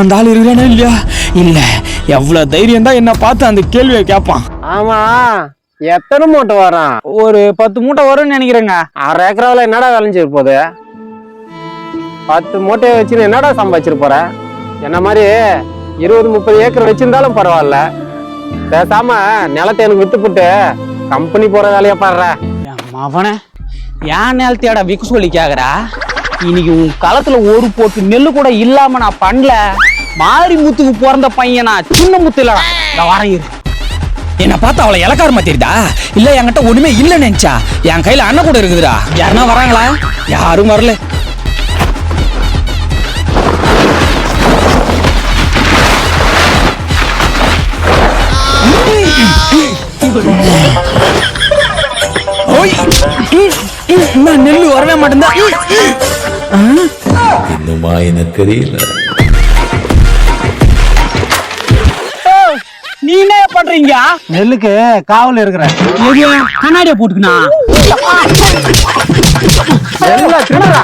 அந்த ஆள் இருக்கிறானா இல்லையா? இல்ல. எவ்வளவு தைரியம் தான் என்ன பார்த்து அந்த கேள்வியை கேட்பான். ஆமா. எத்தனை மூட்டை வரும்? ஒரு பத்து மூட்டை வரும்னு நினைக்கிறேங்க. அரை ஏக்கராவில் என்னடா விளைஞ்சிரு போகுது? பத்து மூட்டையை வச்சு என்னடா சம்பாதிச்சிட்டு போற? என்ன மாதிரி இருபது முப்பது ஏக்கர் வச்சிருந்தாலும் பரவாயில்ல. பேசாம நிலத்தை எனக்கு வித்துப்புட்டு கம்பெனி போற வேலையை பாடுற. அவன ஏன் நேரத்தையாடா விக்கு சொல்லி கேக்குறா? இன்னைக்கு உன் களத்துல ஒரு போட்டு நெல்லு கூட இல்லாம நான் பண்ணல. மாரி முத்துக்கு பிறந்த பையனா சின்ன முத்து இல்லடா நான் வரேன் இரு. என்ன பார்த்தா அவளை இலக்காரமா தெரியுதா இல்ல என்கிட்ட ஒண்ணுமே இல்ல நினைச்சா என் கையில அண்ணன் கூட இருக்குதுடா. யாருன்னா வராங்களா? யாரும் வரல. ஓய். நான் நெல்லு வரவே மாட்டேன் இன்னுமா எனக்கு தெரியல. நீ என்ன பண்றீங்க? நெல்லுக்கு காவல் இருக்கிறேன் கண்ணாடிய போட்டுக்கணா எல்லாம் திருடுறா